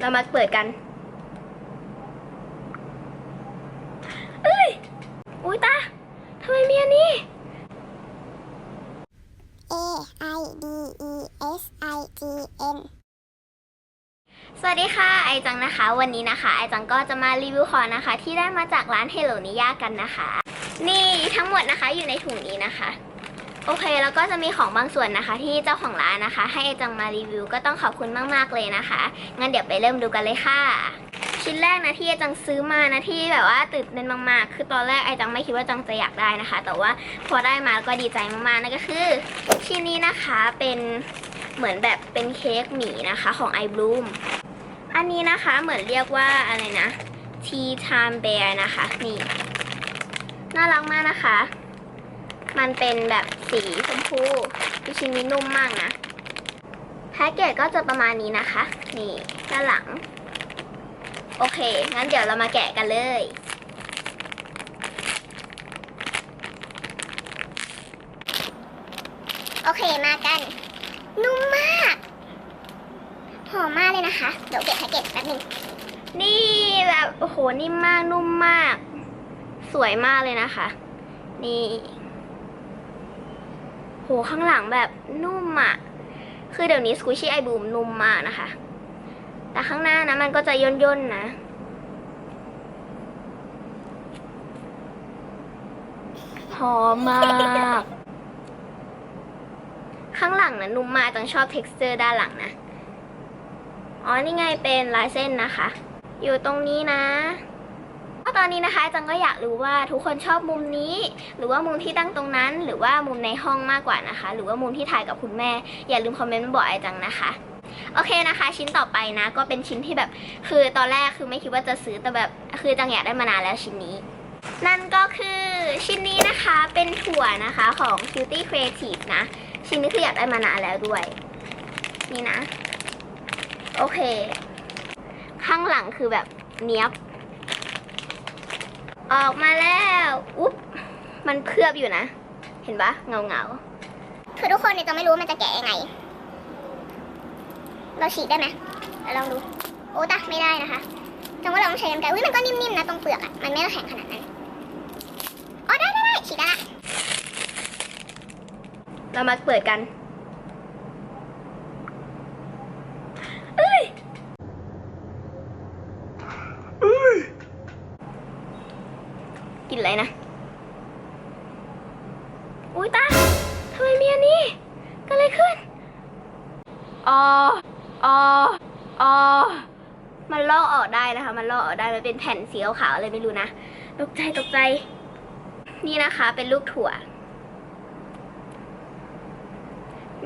เรามาเปิดกัน เอ้ย อุ้ยตาทำไมมีอันนี้ A I D E S I G N สวัสดีค่ะ ไอจังนะคะ วันนี้นะคะ ไอจังก็จะมารีวิวของนะคะ ที่ได้มาจากร้าน Hello n i y a กันนะคะ นี่ทั้งหมดนะคะอยู่ในถุงนี้นะคะ โอเค แล้วก็จะมีของบางส่วนนะคะ ที่เจ้าของร้านนะคะ ให้ไอจังมารีวิวก็ต้องขอบคุณมาก ๆ เลยนะคะ งั้นเดี๋ยวไปเริ่มดูกันเลยค่ะ ชิ้นแรกนะที่ไอจังซื้อมานะที่แบบว่าตื่นเต้นมากๆ คือตอนแรกไอจังไม่คิดว่าจังจะอยากได้นะคะ แต่ว่าพอได้มาก็ดีใจมากๆนั่นก็คือ ชิ้นนี้นะคะเป็นเหมือนแบบเป็นเค้กหมีนะคะของ i Bloom อันนี้นะคะเหมือนเรียกว่าอะไรนะ Tea Time Bear นะคะนี่น่ารักมากนะคะ มันเป็นแบบสีชมพูคือชิ้นนี้นุ่มมากนะ แพ็กเกจก็จะประมาณนี้นะคะ นี่ด้านหลัง โอเค งั้นเดี๋ยวเรามาแกะกันเลย โอเคมากัน นุ่มมาก หอมมากเลยนะคะ เดี๋ยวเก็บแพ็กเกจแป๊บนึง นี่แบบโอ้โห นิ่มมาก นุ่มมาก สวยมากเลยนะคะ นี่ โหข้างหลังแบบนุ่มอะ่ะ คือเดี๋ยวนี้สกูชี่ไอบูมนุ่มมากนะคะ แต่ข้างหน้านะมันก็จะย่นย่นๆนะ หอมมาก ข้างหลังนะนุ่มมากจังชอบ t e x t อร์ด้านหลังนะ อ๋อ นี่ไงเป็นลายเส้นนะคะ อยู่ตรงนี้นะ ตอนนี้นะคะจังก็อยากรู้ว่าทุกคนชอบมุมนี้ หรือว่ามุมที่ตั้งตรงนั้น หรือว่ามุมในห้องมากกว่านะคะ หรือว่ามุมที่ถ่ายกับคุณแม่ อย่าลืมคอมเมนต์มาบอกไอจังนะคะโอเคนะคะ ชิ้นต่อไปนะ ก็เป็นชิ้นที่แบบคือตอนแรกคือไม่คิดว่าจะซื้อแต่แบบคือจังอยากได้มานานแล้วชิ้นนี้ นั่นก็คือชิ้นนี้นะคะเป็นถั่วนะคะของ Cutie Creative นะ ชิ้นนี้คืออยากได้มานานแล้วด้วย นี่นะ โอเค ข้างหลังคือแบบเนี้ยบ ออกมาแล้วอุ๊บมันเคลือบอยู่นะ เห็นปะเงาเงาคือทุกคนเนี่ยจะไม่รู้ว่ามันจะแกะยังไง เราฉีกได้ไหมเดี๋ยวลองดู โอ้ตะไม่ได้นะคะจังว่าเราต้องใช้กันไกรอุ้ยมันก็นิ่มๆนะตรงเปลือกอะมันไม่ได้แข็งขนาดนั้น อ๋อได้ได้ได้ฉีกได้ละๆเรามาเปิดกันเอ้ยกลิ นอะไรนะ อุ้ยตาทำไมมีอันนี้เก็อะไรขึ้นอ๋ออ๋ออ๋อมันลอกออกได้นะคะ มันลอกออกได้ มันเป็นแผ่นสีขาวๆอะไรไม่รู้นะ ตกใจตกใจ นี่นะคะ เป็นลูกถั่ว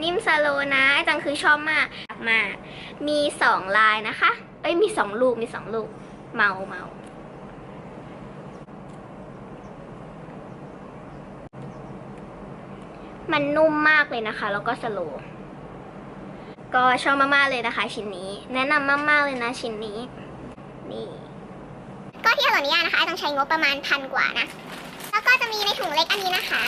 นิ่มสโลนะไอจังคือชอบมากมามีสองลายนะคะ เอ้ย มีสองลูก มีสองลูก เมาเมา มันนุ่มมากเลยนะคะ แล้วก็สโลว์ก็ชอบมากๆเลยนะคะ ชิ้นนี้ แนะนำมากๆเลยนะชิ้นนี้ นี่ ก็ที่อร่อยนี้นะคะต้องใช้งบประมาณพันกว่านะ แล้วก็จะมีในถุงเล็กอันนี้นะคะ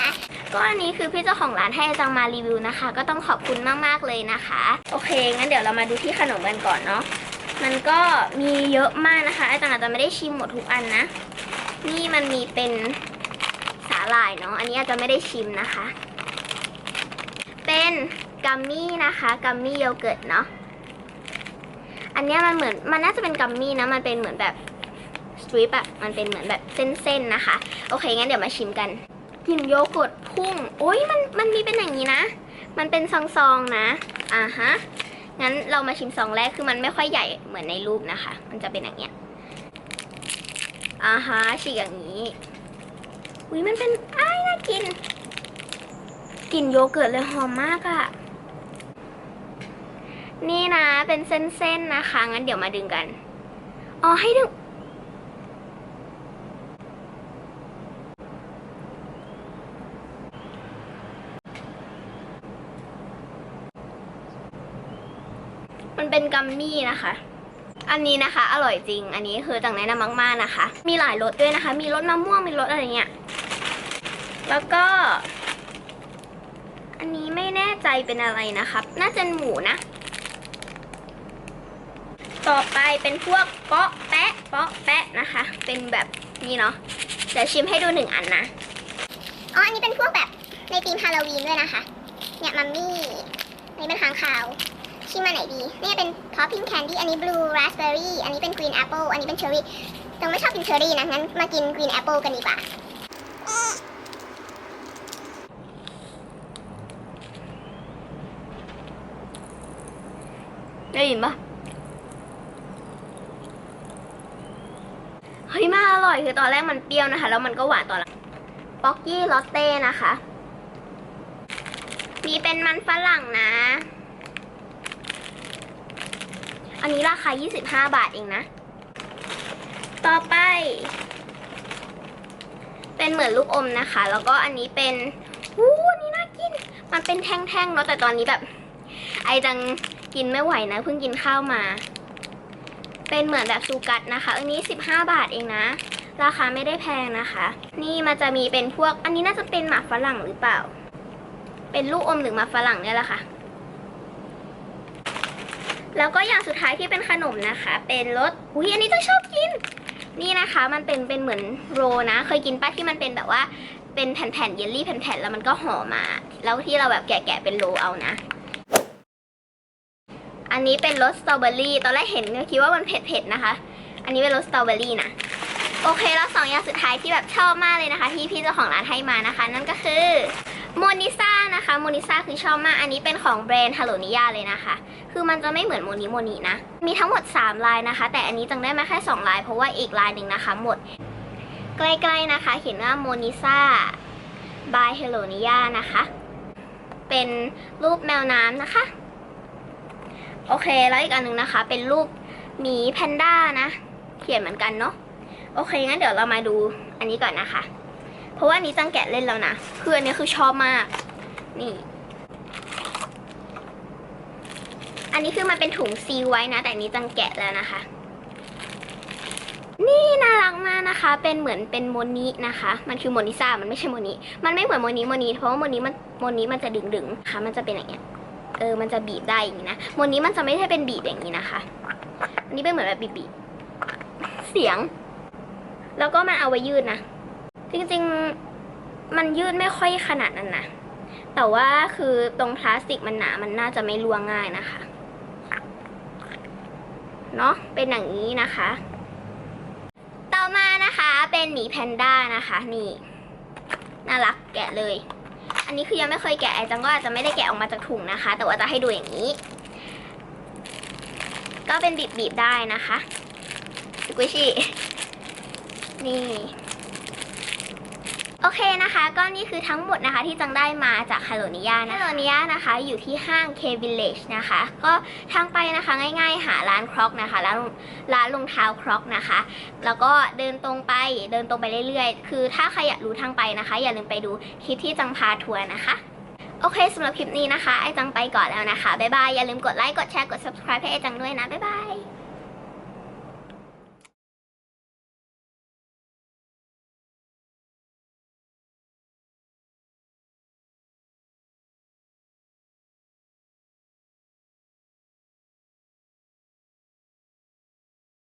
ก็อันนี้คือพี่เจ้าของร้านให้อาจังมารีวิวนะคะ ก็ต้องขอบคุณมากๆเลยนะคะ โอเค งั้นเดี๋ยวเรามาดูที่ขนมกันก่อนเนาะ มันก็มีเยอะมากนะคะอาจังอาจจะไม่ได้ชิมหมดทุกอันนะ นี่มันมีเป็นสาหร่ายเนาะ อันนี้อาจจะไม่ได้ชิมนะคะ เป็นกัมมี่นะคะกัมมี่โยเกิร์ตเนาะอันเนี้ยมันเหมือนมันน่าจะเป็นกัมมี่นะมันเป็นเหมือนแบบสตรีปอะมันเป็นเหมือนแบบเส้นๆนะคะ โอเคงั้นเดี๋ยวมาชิมกันกลิ่นโยเกิร์ตพุ่งโอ้ยมันมันมีเป็นอย่างนี้นะ มันเป็นซองๆนะอ่าฮะงั้นเรามาชิมซองแรกคือมันไม่ค่อยใหญ่เหมือนในรูปนะคะ มันจะเป็นอย่างเงี้ยอ่าฮะฉีกอย่างนี้อุ้ยมันเป็นอ้ายน่ากิน กลิ่นโยเกิร์ตเลยหอมมากอะนี่นะเป็นเส้นๆนะคะ งั้นเดี๋ยวมาดึงกัน อ๋อให้ดึง มันเป็นกัมมี่นะคะอันนี้นะคะ อร่อยจริง อันนี้คือจังแนะนำมาก ๆ นะคะ มีหลายรสด้วยนะคะ มีรสมะม่วง มีรสอะไรเงี้ย แล้วก็ ไม่แน่ใจเป็นอะไรนะครับ น่าจะหมูนะ ต่อไปเป็นพวกเปาะแปะเปาะแปะนะคะ เป็นแบบนี้เนาะเดี๋ยวชิมให้ดูหนึ่งอันนะ อ๋อ อันนี้เป็นพวกแบบในธีมฮาโลวีนด้วยนะคะ เนี่ยมัมมี่นนี้เป็นค้างคาว ชิมมาไหนดี นี่เป็นท็อปปิ้งแคนดี้ อันนี้บลูราสเบอร์รี่ อันนี้เป็นกรีนแอปเปิลอันนี้เป็นเชอร์รี่จังไม่ชอบกินเชอร์รี่นะ งั้นมากินกรีนแอปเปิลกันดีกว่า ได้ยินปะเฮ้ยมาอร่อยคือตอนแรกมันเปรี้ยวนะคะ แล้วมันก็หวานตอนหลังป๊อกกี้ลอตเต้นะคะ มีเป็นมันฝรั่งนะ อันนี้ราคา 25 บาทเองนะ ต่อไป เป็นเหมือนลูกอมนะคะ แล้วก็อันนี้เป็นอู้นนี้น่ากิน มันเป็นแท่งๆเนาะแต่ตอนนี้แบบ ไอจัง กินไม่ไหวนะเพิ่งกินข้าวมา เป็นเหมือนแบบซูกัดนะคะ อันนี้ 15 บาทเองนะ ราคาไม่ได้แพงนะคะ นี่มันจะมีเป็นพวก อันนี้น่าจะเป็นหมากฝรั่งหรือเปล่า เป็นลูกอมหรือหมากฝรั่งเนี่ยแหละค่ะ แล้วก็อย่างสุดท้ายที่เป็นขนมนะคะ เป็นรสอุ้ยอันนี้จะชอบกิน นี่นะคะ มันเป็นเป็นเหมือนโรนะ เคยกินป้าที่มันเป็นแบบว่าเป็นแผ่นๆเยลลี่แผ่นๆแล้วมันก็ห่อมา แล้วที่เราแบบแกะๆเป็นโรเอานะ อันนี้เป็นรสสตรอเบอรี่ ตอนแรกเห็นก็คิดว่ามันเผ็ดๆนะคะ อันนี้เป็นรสสตรอเบอรี่นะ โอเคแล้วสองอย่างสุดท้ายที่แบบชอบมากเลยนะคะ ที่พี่เจ้าของร้านให้มานะคะ นั่นก็คือโมนิซ่านะคะโมนิซ่าคือชอบมาก อันนี้เป็นของแบรนด์ฮาโลนิยาเลยนะคะ คือมันจะไม่เหมือนโมนิโมนินะ มีทั้งหมด 3 ลายนะคะ แต่อันนี้จังได้มาแค่ 2 ลาย เพราะว่าอีกลายหนึ่งนะคะ หมด ใกล้ๆนะคะ เขียนว่าโมนิซ่า by ฮ e l l o n i a นะคะ เป็นรูปแมวน้ำนะคะ โอเคแล้วอีกอันหนึ่งนะคะ เป็นรูปหมีแพนด้านะ เขียนเหมือนกันเนาะโอเคงั้นเดี๋ยวเรามาดูอันนี้ก่อนนะคะ เพราะว่านี้จังแกะเล่นแล้วนะคืออันนี้คือชอบมาก นี่ อันนี้คือมันเป็นถุงซีไว้นะ แต่อันนี้จังแกะแล้วนะคะ นี่น่ารักมากนะคะ เป็นเหมือนเป็นโมนินะคะ มันคือโมนิซ่ามันไม่ใช่โมนิมันไม่เหมือนโมนิโมนิเพราะว่าโมนิมันโมนิมันจะดึงดึงๆค่ะ มันจะเป็นอย่างเงี้ย เออมันจะบีบได้อย่างนี้นะโมนิมันจะไม่ใช่เป็นบีบอย่างนี้นะคะ อันนี้เป็นเหมือนแบบบีบเสียง แล้วก็มันเอาไว้ยืดนะ จริงๆมันยืดไม่ค่อยขนาดนั้นนะแต่ว่าคือตรงพลาสติกมันหนา มันน่าจะไม่ร่วงง่ายนะคะ เนาะเป็นอย่างนี้นะคะ ต่อมานะคะเป็นหมีแพนด้านะคะ นี่ น่ารักแกะเลย อันนี้คือยังไม่เคยแกะไอจังก็อาจจะไม่ได้แกะออกมาจากถุงนะคะ แต่ว่าจะให้ดูอย่างนี้ ก็เป็นบีบๆได้นะคะสกุชี่นี่ โอเคนะคะ ก็นี่คือทั้งหมดนะคะที่จังได้มาจากฮาโลนิยานะฮาโลนิยานะคะ อยู่ที่ห้าง K Village นะคะ ก็ทางไปนะคะง่ายๆ หาร้านครอกนะคะร้านร้านรองเท้าครอกนะคะ แล้วก็เดินตรงไปเดินตรงไปเรื่อยๆ คือถ้าใครอยากรู้ทางไปนะคะ อย่าลืมไปดูคลิปที่จังพาทัวร์นะคะโอเคสำหรับคลิปนี้นะคะ ไอจังไปก่อนแล้วนะคะ บ๊ายบาย อย่าลืมกดไลค์ กดแชร์ กด subscribe ให้ไอจังด้วยนะ บ๊ายบาย